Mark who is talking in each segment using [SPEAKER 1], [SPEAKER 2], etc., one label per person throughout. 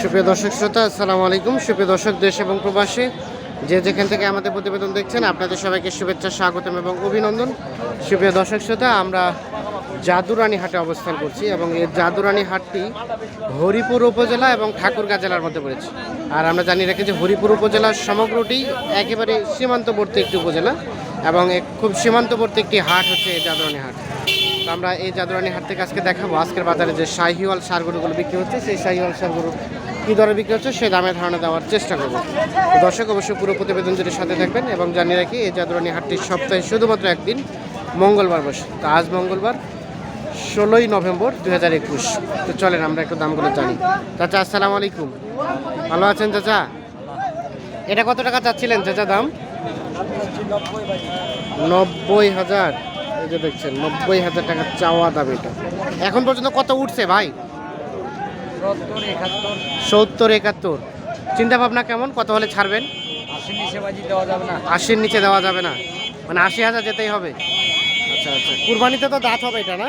[SPEAKER 1] সুপ্রিয় দর্শক শ্রোতা, আসসালামু আলাইকুম। সুপ্রিয় দর্শক, দেশ এবং প্রবাসী, যে যেখান থেকে আমাদের প্রতিবেদন দেখছেন, আপনাদের সবাইকে শুভেচ্ছা, স্বাগতম এবং অভিনন্দন। সুপ্রিয় দর্শক শ্রোতা, আমরা জাদুরানী হাটে অবস্থান করছি এবং এই জাদুরানী হাটটি হরিপুর উপজেলা এবং ঠাকুরগাঁ জেলার মধ্যে পড়েছে। আর আমরা জানি রাখি যে হরিপুর উপজেলার সমগ্রটি একেবারে সীমান্তবর্তী একটি উপজেলা এবং খুব সীমান্তবর্তী একটি হাট হচ্ছে এই জাদুরানী হাট। আমরা এই জাদুরানী হাট থেকে আজকে দেখাবো। আজকের বাজারে যে শাহিওয়াল সারগরুগুলো বিক্রি হচ্ছে, সেই শাহিওয়াল সারগরু কী দরে বিক্রি হচ্ছে সেই দামে ধারণা দেওয়ার চেষ্টা করব। দর্শক, অবশ্যই পুরো প্রতিবেদন জুড়ে সাথে থাকবেন এবং জানিয়ে রাখি, এই জাদুরানী হাটটি সপ্তাহে শুধুমাত্র একদিন, মঙ্গলবার বসে। তো আজ মঙ্গলবার, ষোলোই নভেম্বর দু হাজার একুশ। তো চলেন, আমরা একটু দামগুলো জানি। চাচা, আসসালামু আলাইকুম। ভালো আছেন চাচা? এটা কত টাকা চাচ্ছিলেন চাচা দাম? নব্বই হাজার। যে দেখছেন নব্বই হাজার টাকা চাওয়া দাম এটা। এখন পর্যন্ত কত উঠছে ভাই?
[SPEAKER 2] সত্তর একাত্তর।
[SPEAKER 1] চিন্তা ভাবনা কেমন? কত হলে ছাড়বেন? আশির নিচে দেওয়া যাবে না। মানে আশি হাজার যেতেই হবে। আচ্ছা আচ্ছা। কুরবানিতে তো দাঁত হবে এটা না?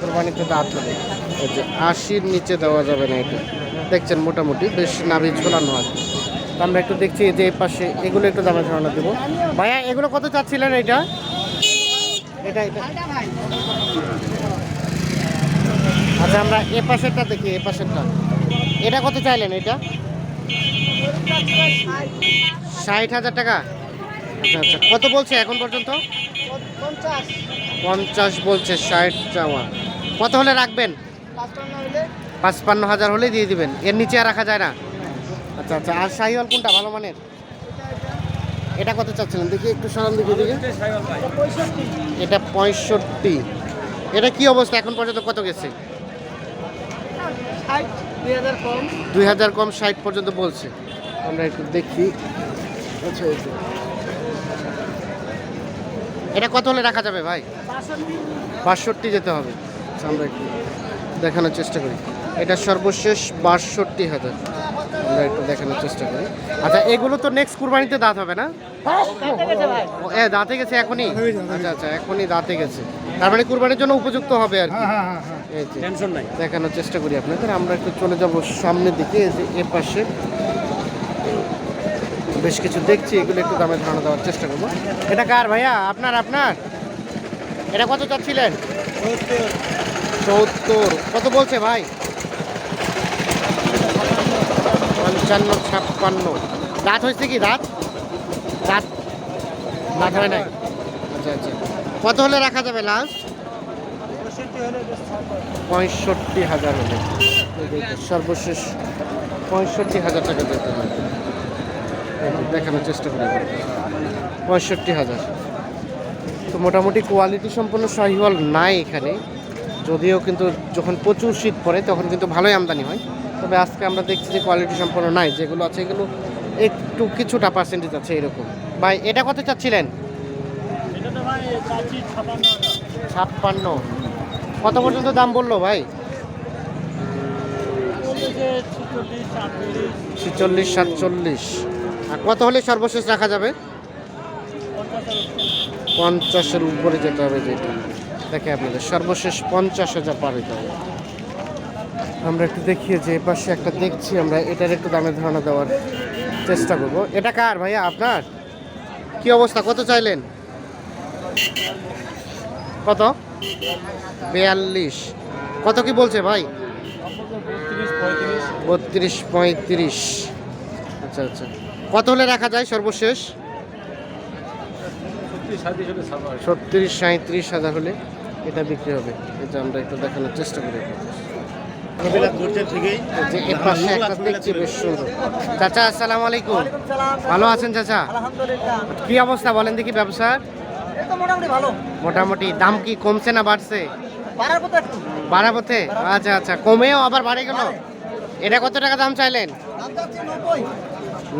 [SPEAKER 1] কুরবানিতে দাঁত হবে। যে আশির নিচে দেওয়া যাবে না এটা। দেখছেন মোটামুটি বেশ নাভি ঝোলানো আছে। আমরা একটু দেখছি যে পাশে এগুলো একটু দামে ধারণা দেবো। ভাইয়া এগুলো কত চাচ্ছিলেন এটা? এটা এটা। আচ্ছা আমরা এ পাশেরটা দেখি এ পাশেরটা। এটা কত চাইলেন এটা? ষাট হাজার টাকা। আচ্ছা আচ্ছা। কত বলছে এখন পর্যন্ত? পঞ্চাশ বলছে ষাট চাওয়া। কত হলে রাখবেন? পাঁচপান্ন হাজার হলে দিয়ে দিবেন। এর নিচে আর রাখা যায় না। আচ্ছা আচ্ছা। আর শাহিওয়াল কোনটা? ভালো মানের? এটা কত চাচ্ছিলেন দেখি একটু সরান দিকে দিকে এটা পঁয়ষট্টি। এটা কি অবস্থা? এখন পর্যন্ত কত গেছে? দুই হাজার কম ষাট পর্যন্ত বলছে। আমরা একটু দেখি। আচ্ছা এটা কত হলে রাখা যাবে ভাই? বাষট্টি যেতে হবে। আচ্ছা, আমরা একটু দেখানোর চেষ্টা করি। এটা সর্বশেষ বাষট্টি হাজার। আমরা একটু দেখানোর চেষ্টা করি। আচ্ছা এগুলো তো নেক্সট কুরবানিতে দাঁত হবে না? দাঁতে গেছে এখনই? আচ্ছা আচ্ছা এখনই দাঁতে গেছে। তার মানে কুরবানির জন্য উপযুক্ত হবে আর কি।
[SPEAKER 2] টেনশন নাই।
[SPEAKER 1] দেখানোর চেষ্টা করি আপনাদের। আমরা একটু চলে যাব সামনের দিকে এই এ পাশে। বেশ কিছু দেখছি এগুলো একটু দামে ধারণা দেওয়ার চেষ্টা করব। এটা কার ভাইয়া? আপনার আপনার? এটা কত চাচ্ছিলেন? চৌত্তর কত বলছে ভাই? পঞ্চান্ন ছাপ্পান্ন। রাত হয়েছে কি? রাত? রাত? দাঁত হয় নাই? আচ্ছা আচ্ছা। কত হলে রাখা যাবে লাস্ট? পঁয়ষট্টি হাজার হলে। সর্বশেষ পঁয়ষট্টি হাজার টাকা যেতে হবে দেখানোর চেষ্টা করি। পঁয়ষট্টি হাজার। তো মোটামুটি কোয়ালিটি সম্পন্ন শাহিওয়াল নাই এখানে। যদিও কিন্তু যখন প্রচুর শীত পড়ে, তখন কিন্তু ভালোই আমদানি হয়। তবে আজকে আমরা দেখছি যে কোয়ালিটি সম্পন্ন নাই যেগুলো আছে এগুলো একটু কিছুটা পার্সেন্টেজ আছে এরকম। ভাই এটা কত চাচ্ছিলেন? ছাপ্পান্ন। কত পর্যন্ত দাম বলল ভাই? ছিচল্লিশ সাতচল্লিশ। আর কত হলে সর্বশেষ রাখা যাবে? পঞ্চাশের উপরে যেতে হবে যেটা। দেখে আপনাদের সর্বশেষ পঞ্চাশ হাজার পার হইতে হবে। আমরা একটু দেখি যে পাশে একটা দেখছি, আমরা এটার একটু দামে ধারণা দেওয়ার চেষ্টা করব। এটা কার ভাইয়া আপনার? কি অবস্থা? কত চাইলেন? কত? বিয়াল্লিশ। কত কি বলছে ভাই? বত্রিশ পঁয়ত্রিশ। আচ্ছা আচ্ছা। কত হলে রাখা যায় সর্বশেষ? ছত্রিশ সাঁত্রিশ হাজার হলে। এটা বিক্রি হবে। এটা আমরা একটু দেখানোর চেষ্টা করি। চাচা আসসালামু আলাইকুম। ভালো আছেন চাচা?
[SPEAKER 2] আলহামদুলিল্লাহ।
[SPEAKER 1] কি অবস্থা বলেন দেখি ব্যবসা
[SPEAKER 2] মোটামুটি
[SPEAKER 1] দাম কি কমছে না বাড়ছে? বাড়া পথে আচ্ছা আচ্ছা। কমেও আবার বাড়ে গেল? এটা কত টাকা দাম চাইলেন?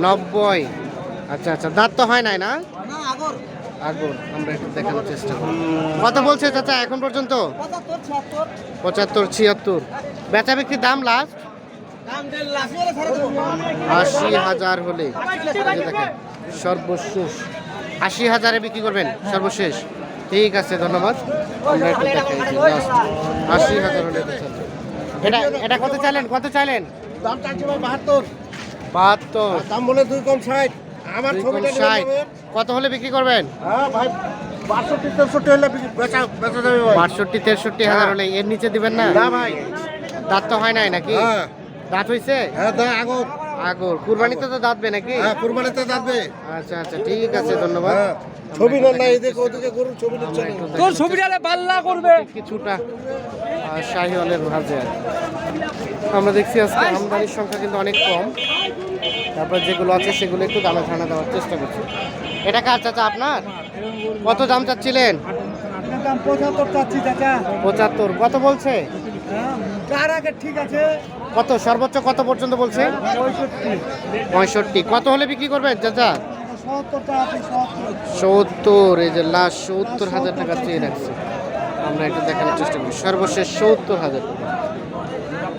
[SPEAKER 2] নব্বই।
[SPEAKER 1] আচ্ছা আচ্ছা। দাঁত তো হয় নাই না?
[SPEAKER 2] না আগর।
[SPEAKER 1] আগুন আমরা একটু দেখানোর চেষ্টা করি কত বলছে চাচা এখন পর্যন্ত?
[SPEAKER 2] পঁচাত্তর ছিয়াত্তর।
[SPEAKER 1] বেচা বিক্রির দাম লাস্ট আশি হাজার হলে। দেখেন সর্বশেষ। আশি হাজারে বিক্রি করবেন সর্বশেষ। ঠিক আছে ধন্যবাদ। আমরা একটু দেখাই last আশি হাজার হলে এটা এটা কত চাইলেন? কত চাইলেন?
[SPEAKER 2] দাম চাইছি ভাই বাহাত্তর।
[SPEAKER 1] বাহাত্তর।
[SPEAKER 2] দাম বলে দুই কম ষাট। আমার ছবিটা নিয়ে
[SPEAKER 1] ষাট। কত হলে বিক্রি করবেন?
[SPEAKER 2] হ্যাঁ ভাই বাষট্টি তেষট্টি হলে বেচা বেচা যাবে ভাই।
[SPEAKER 1] বাষট্টি তেষট্টি হাজার হলে এর নিচে দিবেন না?
[SPEAKER 2] না ভাই।
[SPEAKER 1] দাঁত তো হয় নাই নাকি?
[SPEAKER 2] হ্যাঁ।
[SPEAKER 1] দাঁত হইছে?
[SPEAKER 2] হ্যাঁ দা আগর
[SPEAKER 1] আগর কুরবানিতে তো দাঁতবে নাকি?
[SPEAKER 2] হ্যাঁ কুরবানিতে যাবে
[SPEAKER 1] আচ্ছা আচ্ছা ঠিক আছে ধন্যবাদ।
[SPEAKER 2] হ্যাঁ। ছবি না না এদিকে ওদিকে গরুর ছবি নিচ্ছে।
[SPEAKER 1] তোর ছবিটালে পাল্লা করবে। কিছুটা। আর শাহিওয়ালের ভাজে। আমরা দেখছি আজকে আমদানির সংখ্যা কিন্তু অনেক কম। তারপর যেগুলো আছে সেগুলো একটু দামে ধারণা দেওয়ার চেষ্টা করছি। এটা কার চাচা আপনার? কত দাম চাচ্ছিলেন?
[SPEAKER 2] পঁচাত্তর।
[SPEAKER 1] কত বলছে?
[SPEAKER 2] ঠিক আছে
[SPEAKER 1] কত? সর্বোচ্চ কত পর্যন্ত বলছে?
[SPEAKER 2] পঁয়ষট্টি।
[SPEAKER 1] কত হলে বিক্রি করবেন, চাচা?
[SPEAKER 2] সত্তর।
[SPEAKER 1] এই যে লাস্ট সত্তর হাজার টাকা চেয়ে রাখছে। আমরা একটু দেখানোর চেষ্টা করি। সর্বশেষ সত্তর হাজার টাকা।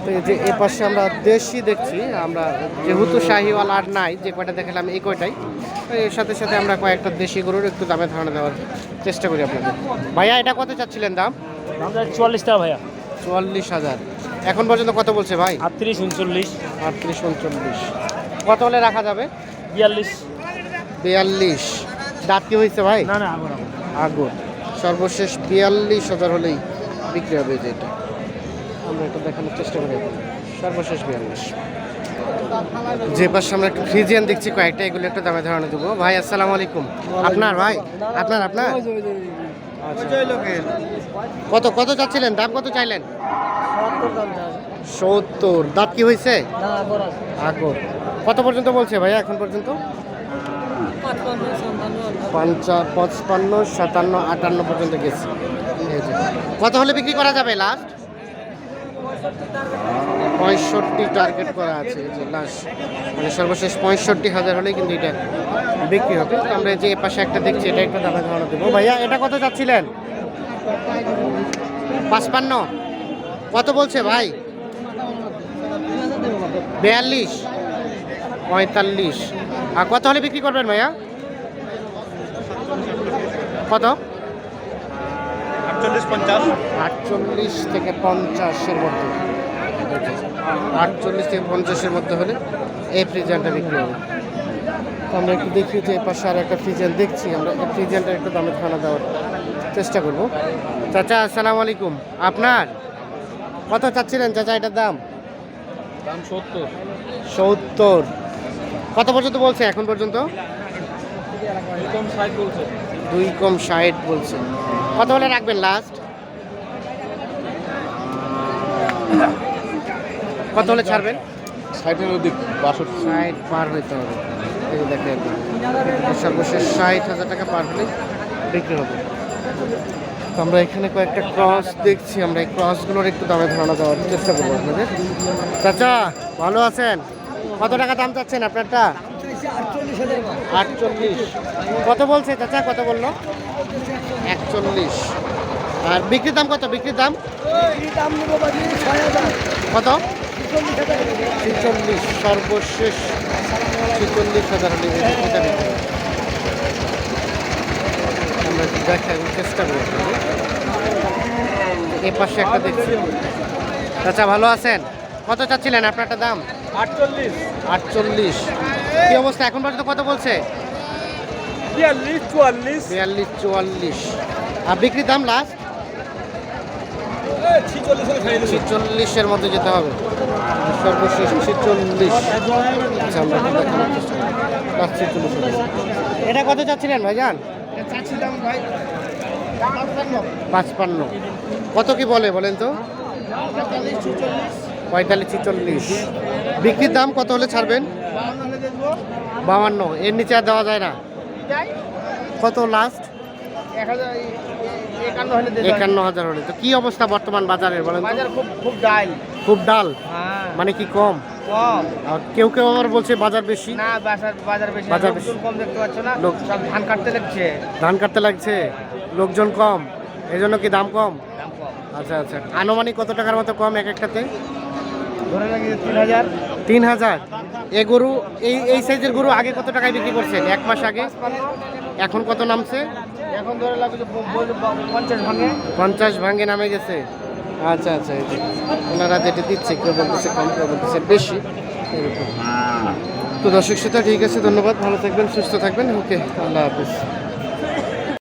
[SPEAKER 1] তো এই যে এ পাশে আমরা দেশি দেখছি আমরা যেহেতু শাহিওয়াল আর নাই যে কয়টা দেখালাম এই কয়টাই। তো এর সাথে সাথে আমরা কয়েকটা দেশি গরুর একটু দামে ধারণা দেওয়ার চেষ্টা করি আপনাদের। ভাইয়া এটা কত চাচ্ছিলেন দাম?
[SPEAKER 3] চুয়াল্লিশ টাকা ভাইয়া।
[SPEAKER 1] চুয়াল্লিশ হাজার। এখন পর্যন্ত কত বলছে ভাই?
[SPEAKER 3] আটত্রিশ উনচল্লিশ।
[SPEAKER 1] আটত্রিশ উনচল্লিশ। কত হলে রাখা যাবে?
[SPEAKER 3] বিয়াল্লিশ।
[SPEAKER 1] বিয়াল্লিশ। দাঁত কি হয়েছে ভাই?
[SPEAKER 3] না না।
[SPEAKER 1] আগুন সর্বশেষ বিয়াল্লিশ হাজার হলেই বিক্রি হবে এই যে এটা। আমরা একটু দেখানোর চেষ্টা করি। সর্বশেষ বিয়াল্লিশ। যে পাশে আমরা একটু ফ্রিজিয়ান দেখছি কয়েকটা এগুলো একটু দামে ধারণা দেবো। ভাই আসসালামু আলাইকুম। আপনার ভাই? আপনার আপনার? আচ্ছা। কত কত চাচ্ছিলেন? দাম কত চাইলেন? সত্তর দাঁত কি হয়েছে? আগর কত পর্যন্ত বলছে ভাইয়া এখন পর্যন্ত? পঞ্চা পঁচপান্ন সাতান্ন আটান্ন পর্যন্ত গেছে। কত হলে বিক্রি করা যাবে লাস্ট? পঁয়ষট্টি টার্গেট করা আছে, যে লাস্ট মানে সর্বশেষ পঁয়ষট্টি হাজার হলেই কিন্তু এটা বিক্রি হবে। তো আমরা যে পাশে একটা দেখছি, এটা একটা দামে ধারণা দেবো। ভাইয়া, এটা কত চাচ্ছিলেন? পাঁচপান্ন। কত বলছে ভাই? বিয়াল্লিশ। পঁয়তাল্লিশ। আর কত হলে বিক্রি করবেন ভাইয়া? কত?
[SPEAKER 3] আটচল্লিশ পঞ্চাশ?
[SPEAKER 1] আটচল্লিশ থেকে পঞ্চাশের মধ্যে। আটচল্লিশ থেকে পঞ্চাশের মধ্যে হলে এই ফ্রিজানটা বিক্রি হবে। তো আমরা একটু দেখি যে এই পাশে আর একটা ফ্রিজান দেখছি। আমরা এই ফ্রিজানটার একটু দামে খানা দেওয়ার চেষ্টা করব। চাচা আসসালামু আলাইকুম। আপনার কত চাচ্ছিলেন চাচা এটার দাম?
[SPEAKER 3] দাম সত্তর।
[SPEAKER 1] সত্তর। কত পর্যন্ত বলছে এখন পর্যন্ত?
[SPEAKER 3] কম ষাট বলছে।
[SPEAKER 1] দুই কম ষাট বলছে। কত হলে রাখবেন লাস্ট কত হলে ছাড়বেন।
[SPEAKER 3] ষাটের অধিক বাষট্টি।
[SPEAKER 1] ষাট পার হইতে হবে। এই সর্বশেষ ষাট হাজার টাকা পার হলে বিক্রি হবে। তো আমরা এখানে কয়েকটা ক্রস দেখছি আমরা এই ক্রসগুলোর একটু দামে ধারণা দেওয়ার চেষ্টা করব আপনাদের। চাচা ভালো আছেন? কত টাকা দাম চাচ্ছেন আপনারটা? আটচল্লিশ। কত বলছে চাচা কত বলল? একচল্লিশ আর বিক্রির দাম কত? বিক্রির দাম? কত? ছিচল্লিশ সর্বশেষ ছিচল্লিশ হাজার হলে। আমরা দেখার চেষ্টা করি আপনাদের। এ পাশে একটা দেখছি। চাচা ভালো আছেন? কত চাচ্ছিলেন আপনার একটা দাম?
[SPEAKER 3] আটচল্লিশ।
[SPEAKER 1] আটচল্লিশ। কি অবস্থা? এখন পর্যন্ত কত বলছে?
[SPEAKER 3] বিয়াল্লিশ চুয়াল্লিশ।
[SPEAKER 1] বিয়াল্লিশ চুয়াল্লিশ। আর বিক্রির দাম লাস্ট ছিচল্লিশের মধ্যে যেতে হবে। সর্বশেষ ছিচল্লিশ। আচ্ছা। এটা কত চাচ্ছিলেন
[SPEAKER 2] ভাই
[SPEAKER 1] পাঁচপান্ন। কত কি বলে বলেন তো? পঁয়তাল্লিশ ছিচল্লিশ। বিক্রির দাম কত হলে ছাড়বেন? বাউান্ন। এর নিচে আর দেওয়া যায় না। কত লাস্ট
[SPEAKER 2] একান্ন
[SPEAKER 1] হাজার হলে। তো কি অবস্থা বর্তমান বাজারের বলেন
[SPEAKER 2] খুব ডাল।
[SPEAKER 1] খুব ডাল?
[SPEAKER 2] হ্যাঁ।
[SPEAKER 1] মানে কি কম? কেউ কেউ আবার বলছে বাজার বেশি?
[SPEAKER 2] না বাজার বাজার বেশি
[SPEAKER 1] বাজার
[SPEAKER 2] লোকজন
[SPEAKER 1] বেশি।
[SPEAKER 2] কম দেখতে পাচ্ছ না?
[SPEAKER 1] লোক-
[SPEAKER 2] ধান কাটতে লাগছে
[SPEAKER 1] ধান কাটতে লাগছে? লোকজন কম? এই জন্য কি দাম কম? আচ্ছা আচ্ছা। আনুমানিক কত টাকার মতো কম এক একটাতে?
[SPEAKER 2] ধরে লাগিয়ে তিন হাজার।
[SPEAKER 1] তিন হাজার এ গরু এই এই সাইজের গরু আগে কত টাকায় বিক্রি করছেন? এক মাস আগে? এখন কত নামছে?
[SPEAKER 2] এখন ধরে পঞ্চাশ ভাঙে।
[SPEAKER 1] পঞ্চাশ ভাঙ্গে নামে গেছে। আচ্ছা আচ্ছা ওনারা যেটা দিচ্ছে কেউ বলতেছে কম কেউ বলতেছে বেশি তো দর্শক শ্রোতা ঠিক আছে ধন্যবাদ। ভালো থাকবেন সুস্থ থাকবেন। ওকে আল্লাহ হাফিজ।